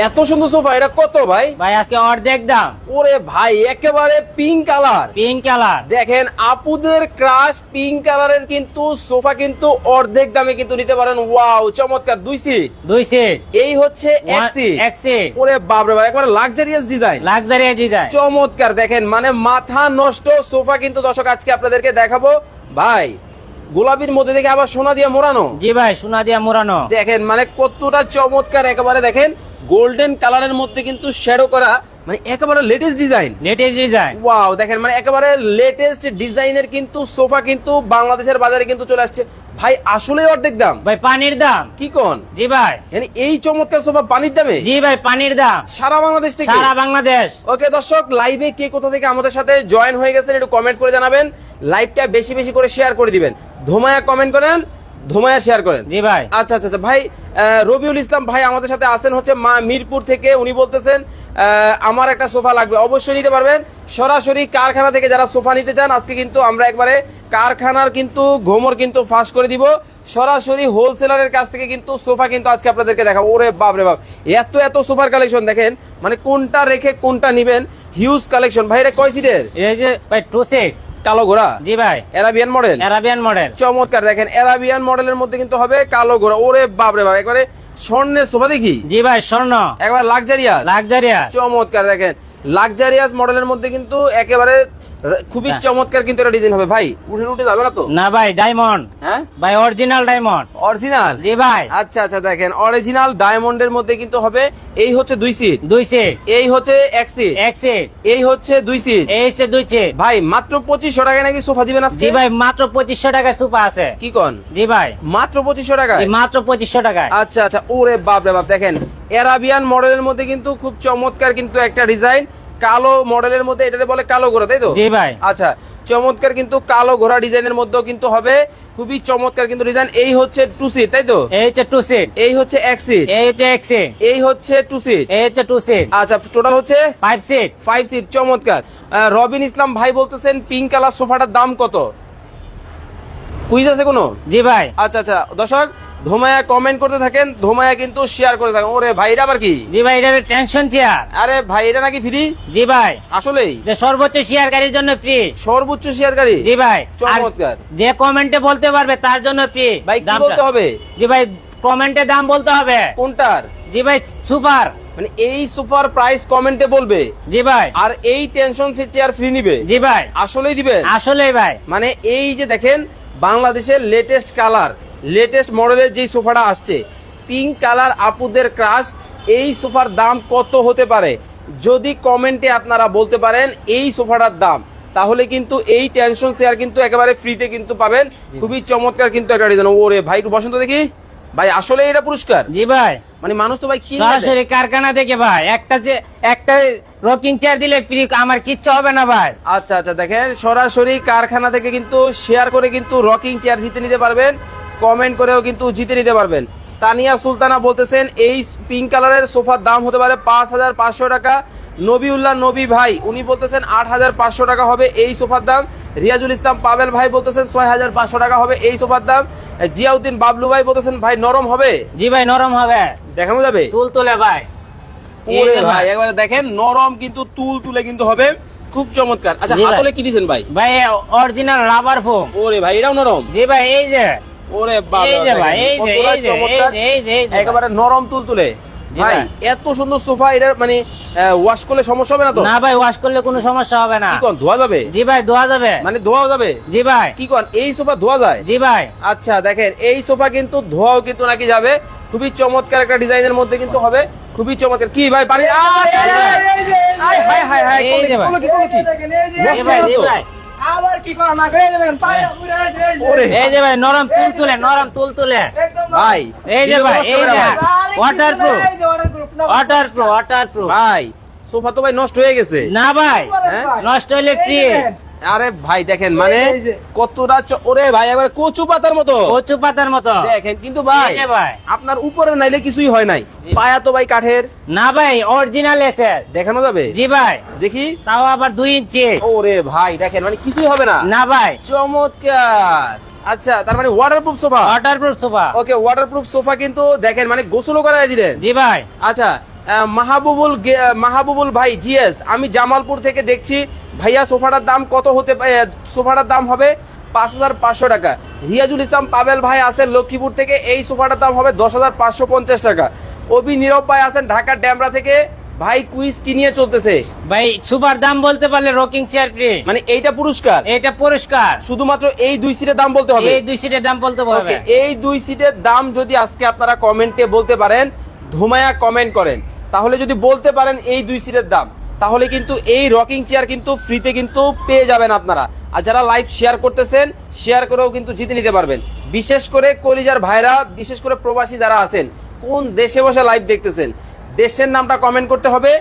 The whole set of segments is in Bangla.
এত সুন্দর সোফা এটা কত ভাই? ভাই আজকে অর্ধেক দাম। ওরে ভাই একেবারে পিঙ্ক কালার পিঙ্ক কালার দেখেন আপুদের ক্রাশ পিঙ্ক কালারের কিন্তু সোফা কিন্তু অর্ধেক দামে কিন্তু নিতে পারেন। ওয়াও চমৎকার দুই সিট দুই সিট এই হচ্ছে এক সিট এক সিট ওরে বাপরে ভাই একবারে লাক্সারিয়াস ডিজাইন লাক্সারিয়াস ডিজাইন চমৎকার দেখেন মানে মাথা নষ্ট সোফা কিন্তু দর্শক আজকে আপনাদেরকে দেখাবো। ভাই গোলাপির মধ্যে দেখে আবার সোনা দিয়ে মোড়ানো? জি ভাই সোনা দিয়া মোড়ানো। দেখেন মানে কতটা চমৎকার একেবারে দেখেন গোল্ডেন কালারের মধ্যে কিন্তু শ্যাডো করা মানে একেবারে latest design latest design wow দেখেন মানে একেবারে লেটেস্ট ডিজাইনের কিন্তু সোফা কিন্তু বাংলাদেশের বাজারে কিন্তু চলে আসছে। ভাই আসলে অর্ধেক দাম। ভাই পানির দাম। কি কোন? জি ভাই। মানে এই চমৎকার সোফা পানির দামে? জি ভাই পানির দাম। সারা বাংলাদেশ থেকে? সারা বাংলাদেশ। ওকে দর্শক লাইভে কে কোথা থেকে আমাদের সাথে জয়েন হয়ে গেছেন একটু কমেন্ট করে জানাবেন। লাইভটা বেশি বেশি করে শেয়ার করে দিবেন। ধোমায়া কমেন্ট করেন ধোমায়া শেয়ার করেন। জি ভাই। আচ্ছা আচ্ছা আচ্ছা ভাই রবিউল ইসলাম ভাই আমাদের সাথে আসেন হচ্ছে মা মিরপুর থেকে উনি বলতেছেন আমার একটা সোফা লাগবে অবশ্যই নিতে পারবেন। সরাসরি কারখানা থেকে যারা সোফা নিতে চান আজকে কিন্তু আমরা একবারে কারখানার কিন্তু ঘোমর কিন্তু ফাঁস করে দিব। সরাসরি হোলসেলারের কাছ থেকে কিন্তু সোফা কিন্তু আজকে আপনাদেরকে দেখাবো। ওরে বাপ রে বাপ এত এত সোফার কালেকশন দেখেন মানে কোনটা রেখে কোনটা নিবেন হিউজ কালেকশন ভাই এটা কয় সিটের এই যে ভাই টু সিট কালো ঘোড়া? জি ভাই। অ্যারাবিয়ান মডেল অ্যারাবিয়ান মডেল চমৎকার দেখেন অ্যারাবিয়ান মডেলের মধ্যে কিন্তু হবে কালো ঘোড়া। ওরে বাপরে বাপ একবারে স্বর্ণের সোফা দেখি? জি ভাই স্বর্ণ। একবার লাক্সারিয়াস লাক্সারিয়াস চমৎকার দেখেন লাক্সারিয়াস মডেলের মধ্যে কিন্তু একেবারে খুবই হ্যাঁ। চমৎকার কিন্তু এটা ডিজাইন হবে। ভাই উঠে উঠে যাবে না তো? না ভাই ডায়মন্ড হ্যাঁ? ভাই অরিজিনাল ডায়মন্ড অরিজিনাল জি ভাই। আচ্ছা আচ্ছা দেখেন অরিজিনাল ডায়মন্ডের মধ্যে কিন্তু হবে এই হচ্ছে দুই সিট দুই সিট এই হচ্ছে এক সিট এক সিট এই হচ্ছে দুই সিট এই হচ্ছে দুই সিট ভাই মাত্র পঁচিশশো টাকায় নাকি সোফা দিবেন আজকে? জি ভাই মাত্র পঁচিশশো টাকায় সুপা আছে। কি কন? জি ভাই। মাত্র পঁচিশশো টাকায়? জি, মাত্র পঁচিশশো টাকায়। আচ্ছা আচ্ছা ওরে বাপ রে বাপ দেখেন অ্যারাবিয়ান মডেলের মধ্যে কিন্তু খুব চমৎকার কিন্তু একটা ডিজাইন কালো মডেলের মধ্যে এটাকে বলে কালো ঘোড়া তাই তো? জি ভাই। আচ্ছা চমৎকার কিন্তু কালো ঘোড়া ডিজাইনের মধ্যেও কিন্তু হবে খুবই চমৎকার কিন্তু ডিজাইন। এই হচ্ছে টু সিট তাই তো? এই হচ্ছে টু সিট এই হচ্ছে এক সিট এই হচ্ছে এক সিট এই হচ্ছে টু সিট এই হচ্ছে টু সিট আচ্ছা টোটাল হচ্ছে ফাইভ সিট ফাইভ সিট চমৎকার। রবিন ইসলাম ভাই বলতেছেন পিঙ্ক কালার সোফাটার দাম কত? কুইজ আছে কোনো? জি ভাই। আচ্ছা আচ্ছা। দর্শক ধোমায়া কমেন্ট করতে থাকেন ধোমায়া কিন্তু শেয়ার করে থাকেন। ওরে ভাই এটা আবার কি? জি ভাই এটা টেনশন চেয়ার আরে ভাই এটা নাকি ফ্রি জি ভাই। আসলেই? যে সর্বোচ্চ শেয়ারকারীর জন্য ফ্রি সর্বোচ্চ শেয়ারকারী জি ভাই। চমৎকার। যে কমেন্টে বলতে পারবে তার জন্য ফ্রি ভাই কি বলতে হবে? জি ভাই কমেন্টে দাম বলতে হবে। কোনটার? জি ভাই সুপার মানে এই সুপার প্রাইস কমেন্টে বলবে। জি ভাই। আর এই টেনশন ফ্রি চেয়ার ফ্রি নিবে। জি ভাই। আসলেই দিবে আসলেই ভাই। মানে এই যে দেখেন বাংলাদেশের লেটেস্ট কালার লেটেস্ট মডেলের যেই সোফাটা আসছে পিঙ্ক কালার আপুদের ক্রাশ এই সোফার দাম কত হতে পারে? যদি কমেন্টে আপনারা বলতে পারেন এই সোফাটার দাম তাহলে কিন্তু এই টেনশন শেয়ার কিন্তু একেবারে ফ্রিতে কিন্তু পাবেন। খুবই চমৎকার কিন্তু একটা ডিজাইন ওরে ভাই একটু বসন্ত দেখি। ভাই আসলে এটা পুরস্কার? জি ভাই। মানে মানুষ তো ভাই কি সরাসরি কারখানা থেকে ভাই একটা যে একটা রকিং চেয়ার দিলে ফ্রি আমার কিচ্ছু হবে না ভাই। আচ্ছা আচ্ছা দেখেন সরাসরি কারখানা থেকে কিন্তু শেয়ার করে কিন্তু রকিং চেয়ার জিতে নিতে পারবেন কমেন্ট করেও কিন্তু জিতে নিতে পারবেন। তানিয়া সুলতানা বলতেছেন এই পিঙ্ক কালারের সোফার দাম হতে পারে পাঁচ হাজার পাঁচশো টাকা। নবিউল্লাহ নবী ভাই উনি বলতেছেন আট হাজার পাঁচশো টাকা হবে এই সোফার দাম। রিয়াজুল ইসলাম পাবেল ভাই বলতেছেন ছয় হাজার পাঁচশো টাকা হবে এই সোফার দাম। জিয়াউদ্দিন বাবলু ভাই বলতেছেন ভাই নরম হবে? জি ভাই নরম হবে। দেখানো যাবে? তুল তুলে ভাই। ভাই। একবারে দেখেন নরম কিন্তু তুল তুলে কিন্তু হবে। খুব চমৎকার। আচ্ছা। হাতলে কি দিছেন ভাই? ভাই অরিজিনাল রাবার ফোম ওরে ভাই এটাও নরম। জি ভাই এই যে। ওরে বাবা এই যে ভাই, এই যে, এই যে, এই যে, এই যে, একেবারে নরম তুল তুলে জি ভাই। এত সুন্দর সোফা এটা মানে ওয়াশ করলে সমস্যা হবে না তো না ভাই ওয়াশ করলে কোনো সমস্যা হবে না কি কোন ধোয়া যাবে জি ভাই ধোয়া যাবে মানে ধোয়াও যাবে জি ভাই কি কোন এই সোফা ধোয়া যায় জি ভাই আচ্ছা দেখেন এই সোফা কিন্তু ধোয়াও কিন্তু নাকি যাবে খুবই চমৎকার একটা ডিজাইনের মধ্যে কিন্তু হবে খুবই চমৎকার কি ভাই পানি আয়, হায়, হায়, হায়, কি, করল কি? হলো আবার কি করা না করে দেবেন পায়ে পুরো এই যে, ওরে। এই যে ভাই নরম তুল তুলে নরম তুল তুলে ভাই এই যে ভাই নষ্ট এই যে ওয়াটার প্রুফ ওয়াটার প্রুফ ভাই সোফা তো ভাই নষ্ট হয়ে গেছে। না ভাই হ্যাঁ? নষ্ট হইলে এই ফ্রি আরে ভাই দেখেন মানে কতটা ওরে ভাই এবার কচু পাতার মতো। কচু পাতার মতো। দেখেন কিন্তু ভাই ভাই। আপনার উপরে নাইলে কিছুই হয় নাই। পায়া তো ভাই কাঠের। না ভাই অরিজিনাল এসে দেখানো যাবে? জি ভাই। দেখি। তাও আবার দুই ইঞ্চি। ওরে ভাই দেখেন মানে কিছুই হবে না। না ভাই। চমৎকার। আচ্ছা তার মানে waterproof sofa waterproof sofa okay waterproof sofa কিন্তু দেখেন মানে গোসলও করাই দিলেন। জি ভাই। আচ্ছা মাহবুবুল মাহবুবুল ভাই জিএস আমি জামালপুর থেকে দেখছি ভাইয়া সোফাটার দাম কত হতে পারে? সোফাটার দাম হবে পাঁচ হাজার পাঁচশো টাকা। রিয়াজুল ইসলাম পাবেল ভাই আছেন লক্ষ্মীপুর থেকে এই সোফাটার দাম হবে দশ হাজার পাঁচশো পঞ্চাশ টাকা। অভি নীরব ভাই আছেন ঢাকার ড্যামরা থেকে ভাই কুইজ কি নিয়ে চলতেছে? ভাই সুপার দাম বলতে পারলে রকিং চেয়ার ফ্রি মানে এইটা পুরস্কার? এটা পুরস্কার। শুধুমাত্র এই দুই সিটের দাম বলতে হবে? এই দুই সিটের দাম বলতে হবে। এই দুই সিটের দাম যদি আজকে আপনারা কমেন্টে বলতে পারেন ধুমায়া কমেন্ট করেন। তাহলে যদি বলতে পারেন এই দুই সিটের দাম, তাহলে কিন্তু এই রকিং চেয়ার কিন্তু ফ্রিতে কিন্তু পেয়ে যাবেন আপনারা। আর যারা লাইভ শেয়ার করতেছেন শেয়ার করেও কিন্তু জিতে নিতে পারবেন। বিশেষ করে কলিজার ভাইরা, বিশেষ করে প্রবাসী যারা আছেন, কোন দেশে বসে লাইভ দেখতেছেন, দেশের নামটা কমেন্ট করতে হবে,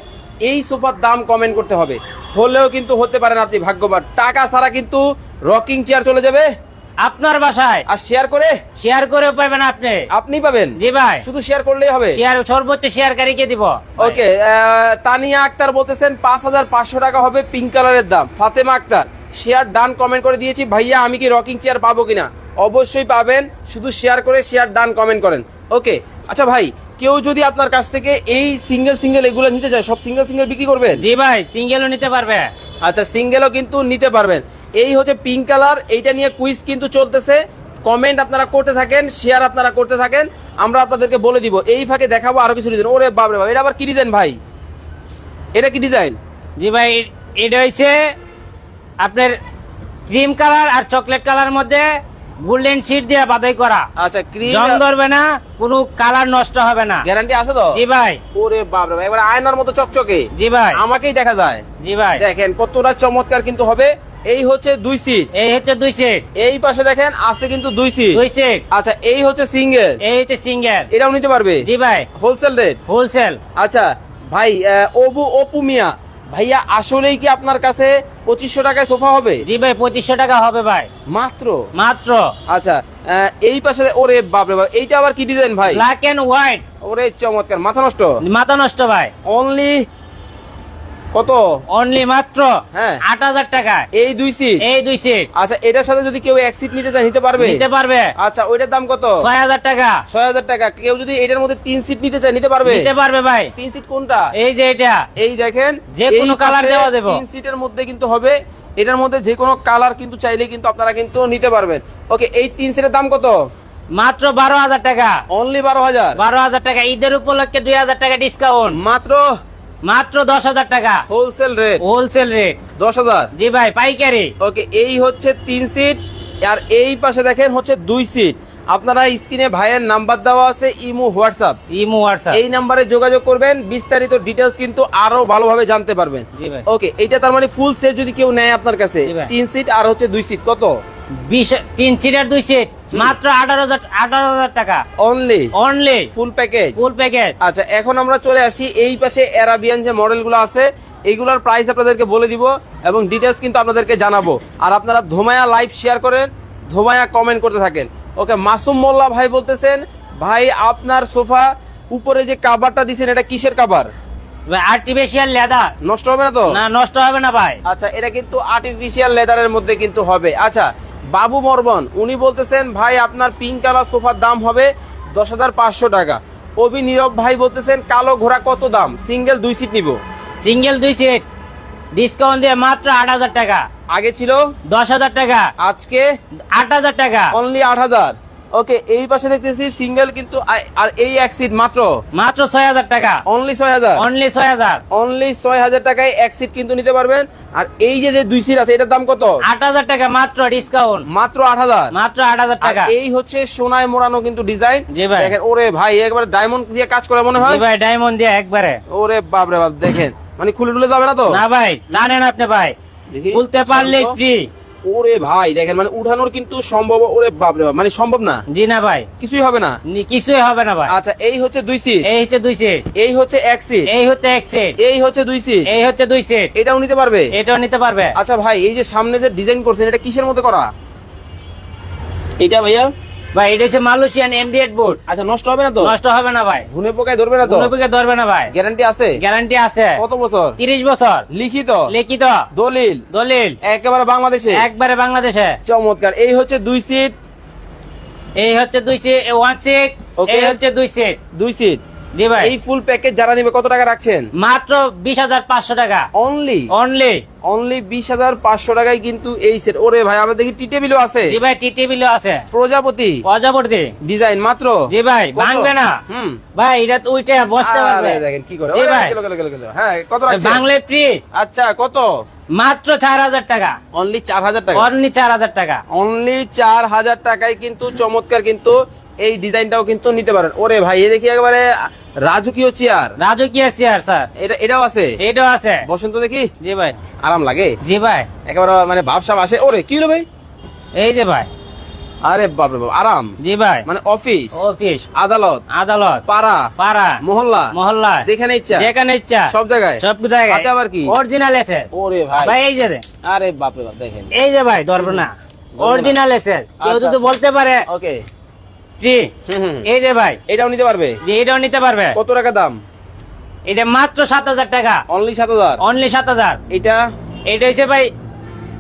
এই সোফার দাম কমেন্ট করতে হবে। হলেও কিন্তু হতে পারেন আপনি ভাগ্যবান। টাকা ছাড়া কিন্তু রকিং চেয়ার চলে যাবে। আপনার বাসায়। আর শেয়ার করে? শেয়ার করেও পাবেন আপনি। আপনি পাবেন? জি ভাই। শুধু শেয়ার করলেই হবে? শেয়ার সর্বোচ্চ শেয়ারকারীকে দিব। ওকে তানিয়া আক্তার বলতেছেন পাঁচ হাজার পাঁচশো টাকা হবে পিঙ্ক কালারের দাম। Fatema Akter share done comment করে দিয়েছি ভাইয়া আমি কি রকিং চেয়ার পাবো কিনা? অবশ্যই পাবেন শুধু শেয়ার করে শেয়ার ডান কমেন্ট করেন। ওকে আচ্ছা ভাই কেউ যদি আপনার কাছ থেকে এই সিঙ্গেল সিঙ্গেল এগুলো নিতে চায় সব সিঙ্গেল সিঙ্গেল বিক্রি করবেন? জি ভাই সিঙ্গেলও নিতে পারবে। আচ্ছা সিঙ্গেলও কিন্তু নিতে পারবেন। এই হচ্ছে পিঙ্ক কালার এইটা নিয়ে কুইজ কিন্তু চলতেছে। কমেন্ট আপনারা করতে থাকেন শেয়ার আপনারা করতে থাকেন। আমরা আপনাদেরকে বলে দিব এই ফাঁকে দেখাবো আরও কিছু ডিজাইন ওরে বাবরে বাবা এটা আবার কি ডিজাইন ভাই? এটা কি ডিজাইন জি ভাই এটা হইছে আপনার ক্রিম কালার আর চকলেট কালার মধ্যে গোল্ডেন শিট দিয়ে বাদাই করা। আচ্ছা ক্রিম জং ধরবে না কোনো কালার নষ্ট হবে না। গ্যারান্টি আছে তো? জি ভাই। ওরে বাবরে ভাই এবার আয়নার মতো চকচকে। জি ভাই। আমাকেই দেখা যায়। জি ভাই। দেখেন কতটা চমৎকার কিন্তু হবে। এই হচ্ছে দুই সিট এই হচ্ছে দুই সেট এই পাশে দেখেন আছে কিন্তু দুই সিট দুই সেট আচ্ছা এই হচ্ছে সিঙ্গেল এই হচ্ছে সিঙ্গেল এটাও নিতে পারবে? জি ভাই। হোলসেল রেট হোলসেল আচ্ছা ভাই অবু অপু মিয়া ভাইয়া আসলেই কি আপনার কাছে পঁচিশশো টাকায় সোফা হবে? জি ভাই পঁচিশশো টাকা হবে ভাই। মাত্র? মাত্র। আচ্ছা এই পাশে ওরে বাপরে বাপ এইটা আবার কি ডিজাইন ভাই? ব্ল্যাক এন্ড হোয়াইট ওরে চমৎকার মাথা নষ্ট? মাথা নষ্ট ভাই। অনলি কত? অনলি মাত্র হ্যাঁ। আট হাজার টাকা। এই দুই সিট এই দুই সিট আচ্ছা এটার সাথে যদি কেউ এক সিট নিতে চায় নিতে পারবে? নিতে পারবে। আচ্ছা ওইটার দাম কত? ছয় হাজার টাকা। ছয় হাজার টাকা। কেউ যদি এটার মধ্যে তিন সিট নিতে চায় নিতে পারবে? নিতে পারবে ভাই। তিন সিট কোনটা? এই যে এটা। এই দেখেন যে কোনো পাশে দেওয়া যাবে। তিন সিটের মধ্যে কিন্তু হবে। এটার মধ্যে যে কোনো কালার কিন্তু চাইলে কিন্তু আপনারা কিন্তু নিতে পারবেন। ওকে এই তিন সিটের দাম কত? মাত্র বারো হাজার টাকা। অনলি বারো হাজার। বারো হাজার টাকা। ঈদের উপলক্ষে দুই হাজার টাকা ডিসকাউন্ট মাত্র মাত্র দশ হাজার টাকা। হোলসেল রেট হোলসেল রেট দশ হাজার? জি ভাই পাইকারি। ওকে এই হচ্ছে তিন সিট আর এই পাশে দেখেন হচ্ছে দুই সিট আপনারা স্ক্রিনে ভাইয়ের নাম্বার দেওয়া আছে ইমো হোয়াটসঅ্যাপ। Imo WhatsApp. এই নাম্বারে যোগাযোগ করবেন বিস্তারিত ডিটেলস কিন্তু আরও ভালোভাবে জানতে পারবেন। ওকে এটা তার মানে ফুল সেট যদি কেউ নেয় আপনার কাছে তিন সিট আর হচ্ছে দুই সিট কত? বিশ তিন সিটার দুই সিট মাত্র আঠারো হাজার আঠারো হাজার টাকা। Only only full package full package আচ্ছা এখন আমরা চলে আসি এই পাশে অ্যারাবিয়ান যে মডেলগুলো আছে এইগুলোর প্রাইস আপনাদেরকে বলে দিব এবং ডিটেলস কিন্তু আপনাদেরকে জানাব। আর আপনারা ধোমায়া লাইভ শেয়ার করেন ধোমায়া কমেন্ট করতে থাকেন। ওকে মাসুম মোল্লা ভাই বলতেছেন ভাই আপনার সোফা উপরে যে কাভারটা দিছেন এটা কিসের কাভার আর্টিফিশিয়াল লেদার নষ্ট হবে না তো? না নষ্ট হবে না ভাই। আচ্ছা এটা কিন্তু আর্টিফিশিয়াল লেদারের মধ্যে কিন্তু হবে। আচ্ছা বাবু মরবন উনি বলতেছেন ভাই আপনার পিঙ্ক কালার সোফার দাম হবে দশ হাজার পাঁচশো টাকা। অভি নীরব ভাই বলতেছেন কালো ঘোড়া কত দাম? সিঙ্গেল দুই সিট নিব। সিঙ্গেল দুই সিট। ডিসকাউন্ট দিয়ে মাত্র আট হাজার টাকা। আগে ছিল? দশ হাজার টাকা। আজকে? আট হাজার টাকা। অনলি আট হাজার। ওকে এই পাশে দেখতেছি সিঙ্গেল কিন্তু আর এই এক সিট মাত্র? মাত্র ছয় হাজার টাকা। অনলি ছয় হাজার অনলি ছয় হাজার অনলি ছয় হাজার টাকায় এক সিট কিন্তু নিতে পারবেন। আর এই যে যে দুই সিট আছে এটার দাম কত? আট হাজার টাকা মাত্র ডিসকাউন্ট মাত্র আট হাজার মাত্র আট হাজার টাকা। এই হচ্ছে সোনায় মোড়ানো কিন্তু ডিজাইন জি ভাই। দেখেন ওরে ভাই একবার ডায়মন্ড দিয়ে কাজ করে মনে হয়? ভাই ডায়মন্ড দিয়ে একবারে। ওরে বাপ রে বাপ দেখেন। মানে খুলে টুলে যাবে না তো? না ভাই জানেন আপনি ভাই। দেখি। বলতে পারলে ফ্রি ওরে ভাই দেখেন মানে উঠানোর কিন্তু সম্ভব ওরে বাপ রে মানে সম্ভব না। জি না ভাই। কিছুই হবে না? কিছুই হবে না ভাই। আচ্ছা এই হচ্ছে দুই সিট এই হচ্ছে দুই সিট এই হচ্ছে এক সিট এই হচ্ছে এক সিট এই হচ্ছে দুই সিট এই হচ্ছে দুই সিট এটাও নিতে পারবে? এটাও নিতে পারবে। আচ্ছা ভাই এই যে সামনে যে ডিজাইন করছেন এটা কিসের মধ্যে করা? এটা ভাইয়া ভাই এটা হচ্ছে মালয়েশিয়ান এমডিএড বোর্ড আচ্ছা নষ্ট হবে না তো? নষ্ট হবে না ভাই। ঘুনে পোকায় ধরবে না তো? কোনো দিকে ধরবে না ভাই। গ্যারান্টি আছে? গ্যারান্টি আছে। কত বছর? তিরিশ বছর। লিখিত? লিখিত। দলিল? দলিল। একেবারে বাংলাদেশে? একবারে বাংলাদেশে। চমৎকার। এই হচ্ছে দুই সিট এই হচ্ছে দুই সিট ওয়ান সিট. এই হচ্ছে দুই সিট দুই সিট জি ভাই। এই ফুল প্যাকেজ যারা নিবে কত টাকা রাখছেন? মাত্র বিশ হাজার পাঁচশো টাকা। অনলি অনলি অনলি বিশ হাজার পাঁচশো টাকায় কিন্তু এই সেট ওরে ভাই আমরা দেখি টি টেবিলও আছে। জি ভাই টি টেবিলও আছে। প্রজাপতি। প্রজাপতি। ডিজাইন মাত্র? জি ভাই? ভাঙবে না। হুম। ভাই এটা তো উইটে বসতে পারবে। দেখেন কি করে। জি ভাই। হ্যাঁ কত রাখছেন? বাংলে ফ্রি আচ্ছা কত? মাত্র চার হাজার টাকা। অনলি চার হাজার টাকা। অনলি চার হাজার টাকা। অনলি চার হাজার টাকায় কিন্তু চমৎকার কিন্তু এই ডিজাইনটাও কিন্তু নিতে পারেন। ওরে ভাই এ দেখি একেবারে রাজকীয় চেয়ার? রাজকীয় চেয়ার স্যার। এটা এটাও আছে? এটাও আছে। বসন্ত দেখি? জি ভাই। আরাম লাগে? জি ভাই। একেবারে মানে ভাবসাব আসে। ওরে কি হলো ভাই? এই যে ভাই। আরে বাপরে বাপ আরাম। জি ভাই। মানে অফিস। অফিস। আদালত। আদালত। পাড়া। পাড়া। মহল্লা। মহল্লা। যেখানে ইচ্ছা। যেখানে ইচ্ছা। সব জায়গায়। সব জায়গায়। হাতে আবার কি? অরিজিনাল এসে ওরে ভাই। ভাই এই যে রে, আরে বাপরে বাপ দেখেন। এই যে ভাই ধরবো না। অরিজিনাল এসে কেউ আচ্ছা, যদি আচ্ছা। বলতে পারে ওকে হুম এই যে ভাই। এটাও নিতে পারবে? যে এটাও নিতে পারবে। কত টাকা দাম? এটা মাত্র সাত হাজার টাকা। অনলি সাত হাজার? অনলি সাত হাজার। এটা? এটা হচ্ছে ভাই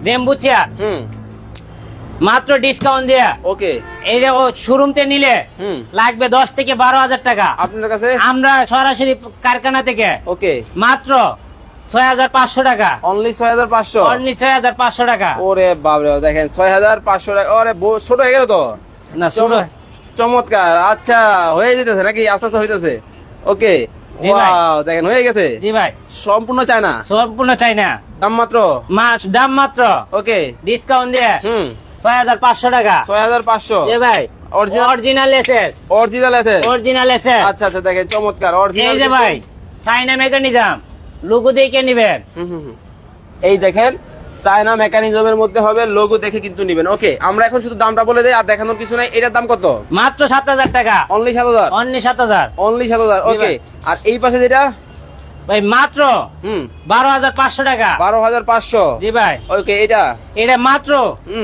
রেম্বু চেয়ার। হুম। মাত্র ডিসকাউন্ট দিয়ে। ওকে। এইটা ও শোরুমতে নিলে হুম। লাগবে দশ থেকে বারো হাজার টাকা। আপনার কাছে? আমরা সরাসরি কারখানা থেকে। ওকে। মাত্র ছয় হাজার পাঁচশো টাকা। অনলি ছয় হাজার পাঁচশো? অনলি ছয় হাজার পাঁচশো টাকা। ওরে বাবরে দেখেন ছয় হাজার পাঁচশো টাকা। ওরে ছোট হয়ে গেল তো? না চম- চমৎকার। আচ্ছা হয়ে যেতেছে নাকি? আস্তে আস্তে হইতেছে। ওকে জি ভাই। দেখেন হয়ে গেছে। জি ভাই। সম্পূর্ণ চায় না সম্পূর্ণ চাই না দাম মাত্র? মাস দাম মাত্র। ওকে। ডিসকাউন্ট দিয়ে। হুম। ছয় হাজার পাঁচশো টাকা। ছয় হাজার পাঁচশো? জি ভাই। অরিজিনাল এসএস অরিজিনাল আছে অরিজিনাল এসএস আচ্ছা আচ্ছা দেখেন চমৎকার। এই অরিজিনাল যে ভাই চাইনা মেকানিজম লোগো দেখে নিবেন। এই দেখেন চায়না মেকানিজমের মধ্যে হবে লোগো দেখে কিন্তু নিবেন। ওকে আমরা এখন শুধু দামটা বলে দেই আর দেখানোর কিছু নাই। এটার দাম কত? মাত্র সাত হাজার টাকা। অনলি সাত হাজার? অনলি সাত হাজার। অনলি সাত হাজার ওকে আর এই পাশে যেটা? ভাই মাত্র বারো হাজার পাঁচশো টাকা। বারো হাজার পাঁচশো। জি ভাই। ওকে এটা? এটা মাত্র।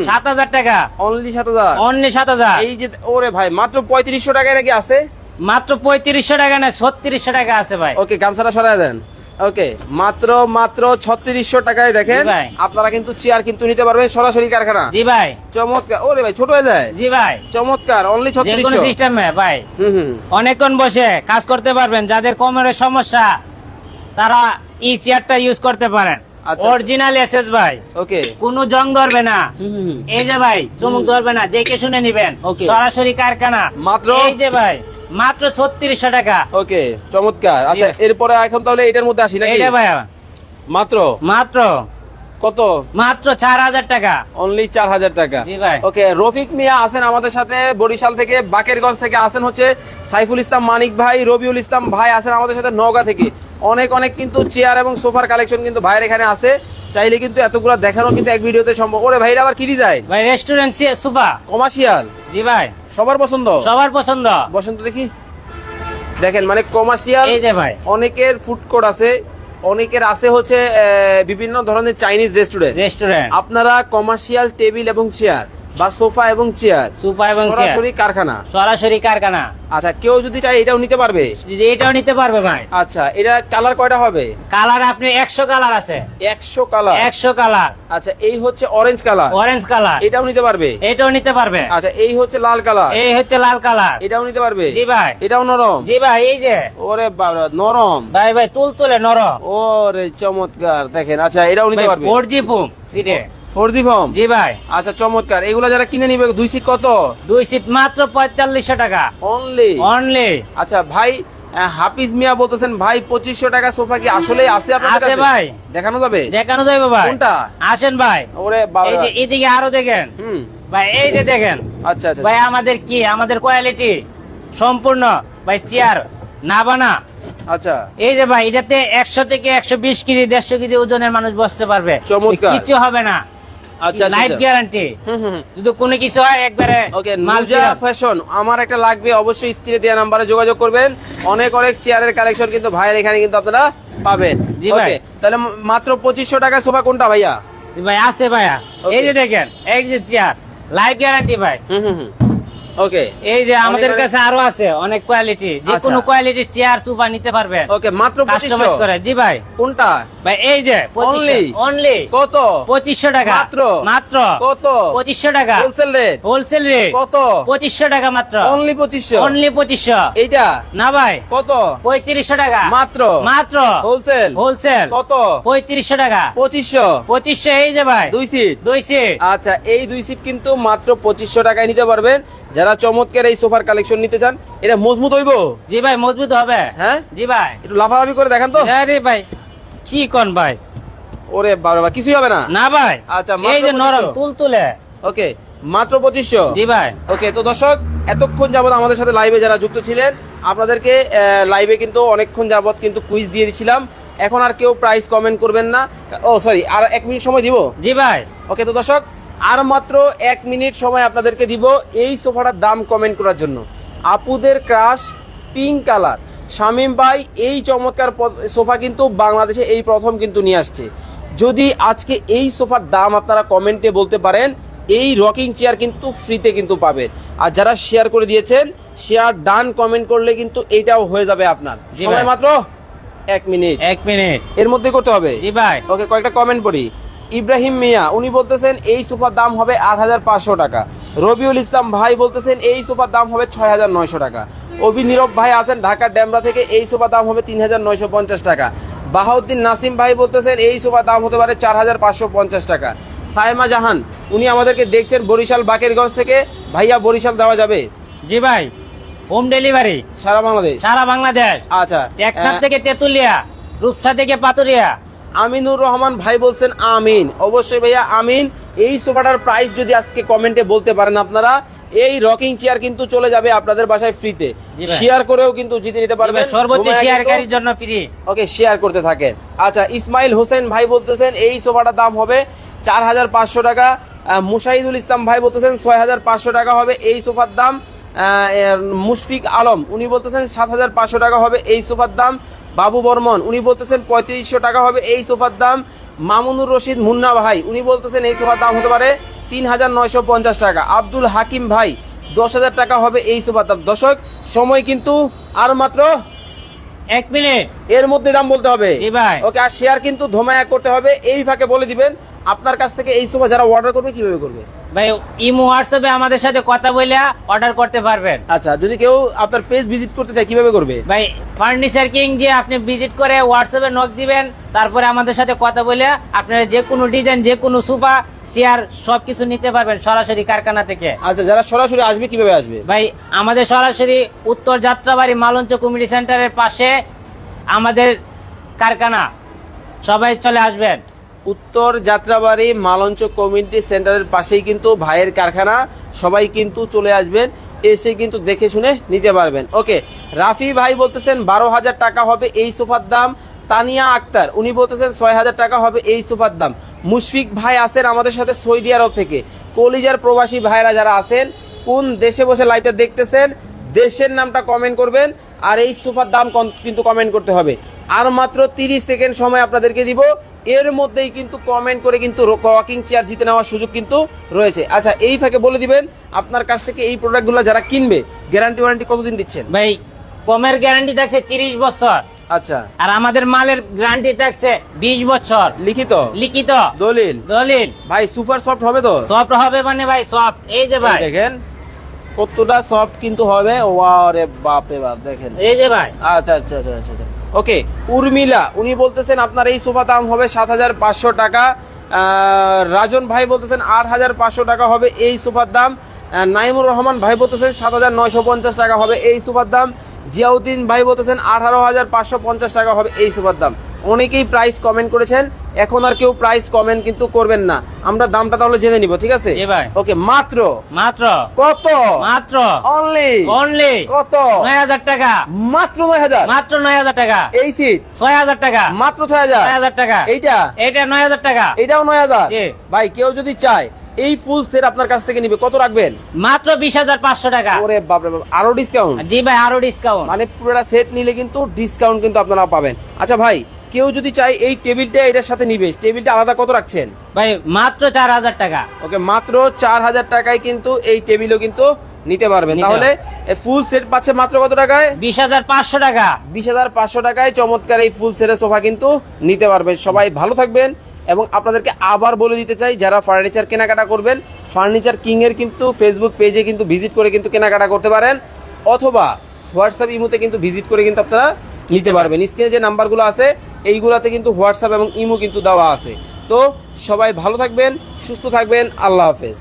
সাত হাজার টাকা। অনলি সাত হাজার? অনলি সাত হাজার। এই যে ওরে ভাই মাত্র পঁয়ত্রিশশো টাকায় নাকি আছে? মাত্র পঁয়ত্রিশশো টাকা না ছত্রিশশো টাকা আছে ভাই। ওকে গামছাটা সরাই দেন। ওকে মাত্র মাত্র ছত্রিশশো টাকায় দেখেন। আপনারা কিন্তু চেয়ার কিন্তু নিতে পারবেন সরাসরি কারখানা। জি ভাই। চমৎকার। ওরে ভাই ছোট হয়ে যায়। জি ভাই। চমৎকার অনলি ছত্রিশশো। সিস্টেমে ভাই। অনেকক্ষণ বসে কাজ করতে পারবেন যাদের কোমরের সমস্যা তারা এই চেয়ারটা ইউজ করতে পারেন। আচ্ছা। অরিজিনাল এসএস ভাই। ওকে। কোনো জং ধরবে না। এই যে ভাই চুমুক ধরবে না দেখে শুনে নিবেন। সরাসরি কারখানা। মাত্র? এই যে ভাই। মাত্র ছত্রিশশো টাকা। ওকে চমৎকার। আচ্ছা এরপরে এখন তাহলে এটার মধ্যে আসি না এটা ভাইয়া। মাত্র? মাত্র। কত? মাত্র চার হাজার টাকা। অনলি চার হাজার টাকা। জি ভাই। ওকে রফিক মিয়া আছেন আমাদের সাথে বরিশাল থেকে বাকেরগঞ্জ থেকে আসেন হচ্ছে সাইফুল ইসলাম মানিক ভাই রবিউল ইসলাম ভাই আছেন আমাদের সাথে নওগাঁ থেকে। অনেক অনেক কিন্তু চেয়ার এবং সোফার কালেকশন কিন্তু ভাইয়ের এখানে আছে। চাইলে কিন্তু এতগুলো দেখানো কিন্তু এক ভিডিওতে সম্ভব। ওরে ভাই এটা আবার কি ডিজাইন ভাই রেস্টুরেন্ট সোফা কমার্শিয়াল জি ভাই। সবার পছন্দ? সবার পছন্দ। বসন্ত দেখি। দেখেন মানে কমার্শিয়াল এই যে ভাই। অনেকের ফুড কোর্ট আছে। অনেকের আছে হচ্ছে বিভিন্ন ধরনের চাইনিজ রেস্টুরেন্ট রেস্টুরেন্ট আপনারা কমার্শিয়াল টেবিল এবং চেয়ার বা সোফা এবং চেয়ার? সুপা এবং সরাসরি কারখানা? সরাসরি কারখানা। আচ্ছা কেউ যদি চায় এটাও নিতে পারবে? এটাও নিতে পারবে ভাই। আচ্ছা এটা কালার কয়টা হবে? কালার আপনি একশো কালার আছে। একশো কালার? একশো কালার। আচ্ছা এই হচ্ছে অরেঞ্জ কালার। Orange colour. এটাও নিতে পারবে? এটাও নিতে পারবে। আচ্ছা এই হচ্ছে লাল কালার। এই হচ্ছে লাল কালার। এটাও নিতে পারবে? জি ভাই। এটাও নরম? জি ভাই এই যে। ওরে বাবা নরম। ভাই ভাই তুল তুলে নরম। ওরে চমৎকার দেখেন। আচ্ছা এটাও নিতে পারবে? ফোর জি ফুম সিটে। Four G form? জি ভাই। আচ্ছা চমৎকার। এগুলো যারা কিনে নিবে দুই সিট কত? দুই সিট মাত্র পঁয়তাল্লিশশো টাকা। অনলি অনলি আচ্ছা ভাই হাফিজ মিয়া বলতেছেন ভাই পঁচিশশো টাকা সোফা কি আসলে আছে ভাই। দেখানো যাবে? দেখানো যাবে ভাই। কোনটা? আসেন ভাই। ওরে বাবা। এই যে এদিকে আরও দেখেন। হুম। ভাই এই যে দেখেন। আচ্ছা আচ্ছা। ভাই আমাদের কি? আমাদের কোয়ালিটি সম্পূর্ণ। ভাই চেয়ার না বানা আচ্ছা। এই যে ভাই এটাতে একশো থেকে একশো বিশ কেজি দেড়শো কেজি ওজনের মানুষ বসতে পারবে। কিছু হবে না। আচ্ছা লাইফ গ্যারান্টি হুম হুম যদি কোনো কিছু হয় একবারে ওকে মালজা ফ্যাশন আমার একটা লাগবে অবশ্যই স্ক্রিনে দেওয়া নাম্বারে যোগাযোগ করবেন। অনেক অনেক চেয়ারের কালেকশন কিন্তু ভাইয়ের এখানে কিন্তু আপনারা পাবেন। জি ভাই। তাহলে মাত্র পঁচিশশো টাকা সোফা কোনটা ভাইয়া? ভাই আছে ভাইয়া. এই যে দেখেন এই যে চেয়ার লাইফ গ্যারান্টি ভাই। হুম হুম হুম। ওকে এই যে আমাদের কাছে আরও আছে অনেক কোয়ালিটি যে আচ্ছা। কোনো কোয়ালিটির চেয়ার সোফা নিতে পারবেন। ওকে মাত্র কাস্টমাইজ করে। জি ভাই। কোনটা? ভাই এই যে Only? অনলি কত? পঁচিশশো টাকা। মাত্র? মাত্র। কত? পঁচিশশো টাকা। হোলসেল রেট হোলসেল রেট কত? পঁচিশশো টাকা মাত্র। অনলি পঁচিশশো? অনলি পঁচিশশো। এইটা? না ভাই। কত? পঁয়ত্রিশশো টাকা। মাত্র? মাত্র। হোলসেল হোলসেল কত? পঁয়ত্রিশশো টাকা। পঁচিশশো? পঁচিশশো এই যে ভাই। দুই সিট দুই সিট আচ্ছা এই দুই সিট কিন্তু মাত্র পঁচিশশো টাকায় নিতে পারবেন। যারা চমৎকার এই সোফার কালেকশন নিতে চান এটা মজবুত হইব? জি ভাই মজবুত হবে। হ্যাঁ? জি ভাই। একটু লাফালাফি করে দেখান তো। আরে ভাই কি কোন ভাই? ওরে বাবা কিছুই হবে না? না ভাই আচ্ছা, এই যে নরম 2500 তুল তুলে। ওকে মাত্র পঁচিশশো। জি ভাই। ওকে তো দর্শক এতক্ষণ যাবত আমাদের সাথে লাইভে যারা যুক্ত ছিলেন আপনাদেরকে লাইভে কিন্তু অনেকক্ষণ যাবত কিন্তু কুইজ দিয়ে দিছিলাম। এখন আর কেউ প্রাইস কমেন্ট করবেন না। ও সরি আর এক মিনিট সময় দিব? জি ভাই। ওকে তো দর্শক আর মাত্র এক মিনিট সময় আপনাদেরকে দিব এই সোফাটার দাম কমেন্ট করার জন্য। আপুদের ক্রাশ পিঙ্ক কালার শামিম ভাই এই চমৎকার সোফা কিন্তু বাংলাদেশে এই প্রথম কিন্তু নিয়ে আসছে। যদি আজকে এই সোফার দাম আপনারা কমেন্টে বলতে পারেন এই রকিং চেয়ার কিন্তু ফ্রিতে কিন্তু পাবেন আর যারা শেয়ার করে দিয়েছেন শেয়ার ডান কমেন্ট করলে কিন্তু এইটাও হয়ে যাবে আপনার। সময়। মাত্র এক মিনিট। এক মিনিট। এর মধ্যে করতে হবে? জি ভাই। ওকে কয়েকটা কমেন্ট পড়ি। ইব্রাহিম মিয়া উনি বলতেছেন এই সোফার দাম হবে আট হাজার পাঁচশো টাকা। রবিউল ইসলাম ভাই বলতেছেন এই সোফার দাম হবে ছয় হাজার নয়শো টাকা। অভি নীরব ভাই আছেন ঢাকার ড্যামরা থেকে এই সোফার দাম হবে তিন হাজার নয়শো পঞ্চাশ টাকা। বাহাউদ্দিন নাসিম ভাই বলতেছেন এই সোফার দাম হতে পারে চার হাজার পাঁচশো পঞ্চাশ টাকা। সাইমা জাহান উনি আমাদেরকে দেখছেন বরিশাল বাকেরগঞ্জ থেকে। ভাইয়া বরিশাল দেওয়া যাবে? জি ভাই হোম ডেলিভারি। সারা বাংলাদেশ? সারা বাংলাদেশ। আচ্ছা টেকনাফ থেকে তেতুলিয়া রূপসা থেকে পাতুরিয়া। আমিনুর রহমান ভাই বলছেন আমিন। অবশ্যই ভাইয়া আমিন। এই সোফাটার প্রাইস যদি আজকে কমেন্টে বলতে পারেন আপনারা এই রকিং চেয়ার কিন্তু চলে যাবে আপনাদের বাসায় ফ্রিতে শেয়ার করেও কিন্তু জিতে নিতে পারবেন। সর্বোচ্চ শেয়ারকারীর জন্য ফ্রি ওকে শেয়ার করতে থাকেন। আচ্ছা ইসমাইল হোসেন ভাই বলতেছেন এই সোফাটার দাম হবে চার হাজার পাঁচশো টাকা। মুশাহিদুল ইসলাম ভাই বলতেছেন ছয় হাজার পাঁচশো টাকা হবে। এই সোফার দাম মুশফিক আলম উনি বলতেছেন সাত হাজার পাঁচশো টাকা হবে এই সোফার দাম। বাবু বর্মন উনি বলতেছেন পঁয়ত্রিশশো টাকা হবে এই সোফার দাম। মামুনুর রশিদ মুন্না ভাই উনি বলতেছেন এই সোফার দাম হতে পারে তিন হাজার নয়শো পঞ্চাশ টাকা। আব্দুল হাকিম ভাই দশ হাজার টাকা হবে এই সোফার দাম। দর্শক সময় কিন্তু আর মাত্র এক মিনিট। এর মধ্যে দাম বলতে হবে। ওকে আর শেয়ার কিন্তু ধোমায়া করতে হবে। এই ফাঁকে বলে দিবেন আপনার কাছ থেকে এই সোফা যারা অর্ডার করবে কীভাবে করবে? ভাই ইমো হোয়াটসঅ্যাপে আমাদের সাথে কথা বলে অর্ডার করতে পারবেন। আচ্ছা যদি কেউ আপনার পেজ ভিজিট করতে চায় কীভাবে করবে? ভাই ফার্নিচার কিং যে আপনি ভিজিট করে হোয়াটসঅ্যাপে নক দিবেন তারপরে আমাদের সাথে কথা বলে আপনারা যে কোনো ডিজাইন যে কোনো সুপা চেয়ার সবকিছু নিতে পারবেন সরাসরি কারখানা থেকে। আচ্ছা যারা সরাসরি আসবে কীভাবে আসবে? ভাই আমাদের সরাসরি উত্তর যাত্রাবাড়ি মালঞ্চ কমিউনিটি সেন্টারের পাশে আমাদের কারখানা। সবাই চলে আসবেন। উত্তর যাত্রাবাড়ি মালঞ্চ কমিউনিটি সেন্টারের পাশেই কিন্তু ভাইয়ের কারখানা। সবাই কিন্তু চলে আসবেন, এসে কিন্তু দেখে শুনে নিতে পারবেন। ওকে, রাফি ভাই বলতেছেন, বারো হাজার টাকা হবে এই সোফার দাম। তানিয়া আক্তার, উনি বলতেছেন, ছয় হাজার টাকা হবে এই সোফার দাম। মুশফিক ভাই আছেন আমাদের সাথে সৌদি আরব থেকে। কলিজার প্রবাসী ভাইরা যারা আছেন, কোন দেশে বসে লাইভটা দেখতেছেন, দেশের নামটা কমেন্ট করবেন, আর এই সোফার দাম কিন্তু কমেন্ট করতে হবে। আর মাত্র তিরিশ সেকেন্ড সময় আপনাদেরকে দিব। এর মধ্যেই কিন্তু কমেন্ট করে কিন্তু রকিং চেয়ার জিতে নেওয়ার সুযোগ কিন্তু রয়েছে। আচ্ছা এই ফাঁকে বলে দিবেন আপনার কাছ থেকে এই প্রোডাক্টগুলো যারা কিনবে গ্যারান্টি ওয়ারেন্টি কতদিন দিচ্ছেন? ভাই কমের গ্যারান্টি থাকছে তিরিশ বছর। আচ্ছা। আর আমাদের মালের গ্যারান্টি থাকছে বিশ বছর। লিখিত? লিখিত। দলিল? দলিল। ভাই সুপার সফট হবে তো? সফট হবে মানে ভাই সফট এই যে ভাই। দেখেন কতটা সফট কিন্তু হবে। ওয়াও রে বাপ রে বাপ দেখেন। এই যে ভাই। আচ্ছা আচ্ছা আচ্ছা আচ্ছা আচ্ছা। ওকে, উর্মিলা, উনি বলতেছেন আপনার এই সোফা দাম হবে সাত হাজার পাঁচশো টাকা। রাজন ভাই বলতেছেন আট হাজার পাঁচশো টাকা হবে এই সোফার দাম। নাইমুর রহমান ভাই বলতেছেন সাত হাজার নয়শো পঞ্চাশ টাকা হবে এই সোফার দাম। জিয়াউদ্দিন ভাই বলতেছেন আঠারো হাজার পাঁচশো পঞ্চাশ টাকা হবে এই সোফার দাম। অনেকেই প্রাইস কমেন্ট করেছেন এখন আর কেউ প্রাইস কমেন্ট কিন্তু করবেন না। আমরা দামটা তাহলে জেনে নিব ঠিক আছে। ওকে মাত্র মাত্র। কত? মাত্র। অনলি অনলি কত? নয় হাজার টাকা। মাত্র নয় হাজার? মাত্র নয় হাজার টাকা। এই সিট ছয় হাজার টাকা। মাত্র ছয় হাজার? ছয় হাজার টাকা। এইটা? এইটা নয় হাজার টাকা। এটাও নয় হাজার। ভাই কেউ যদি চায় এই ফুল সেট আপনার কাছ থেকে নিবে। কত রাখবেন? মাত্র বিশ হাজার পাঁচশো টাকা। ওরে বাপরে বাপ আরও ডিসকাউন্ট জি ভাই আরও ডিসকাউন্ট মানে পুরোটা সেট নিলে কিন্তু ডিসকাউন্ট কিন্তু আপনারা পাবেন। আচ্ছা ভাই কেউ যদি চায় এই টেবিলটা এটার সাথে নিবে টেবিলটা আলাদা কত রাখছেন? ভাই মাত্র চার হাজার টাকা। ওকে মাত্র চার হাজার টাকায় কিন্তু এই টেবিলও কিন্তু নিতে পারবেন। তাহলে ফুল সেট পাচ্ছে মাত্র কত টাকায়? বিশ হাজার পাঁচশো টাকা। বিশ হাজার পাঁচশো টাকায় চমৎকার এই ফুল সেটের সোফা কিন্তু নিতে পারবেন। সবাই ভালো থাকবেন এবং আপনাদেরকে আবার বলে দিতে চাই যারা ফার্নিচার কেনাকাটা করবেন ফার্নিচার কিং এর কিন্তু ফেসবুক পেজে কিন্তু ভিজিট করে কিন্তু কেনাকাটা করতে পারেন অথবা হোয়াটসঅ্যাপ ইমোতে কিন্তু ভিজিট করে কিন্তু আপনারা নিতে পারবেন। স্ক্রিনে যে নাম্বারগুলো আছে, এইগুলাতে কিন্তু হোয়াটসঅ্যাপ এবং ইমো কিন্তু দেওয়া আছে। তো সবাই ভালো থাকবেন, সুস্থ থাকবেন, আল্লাহ হাফেজ।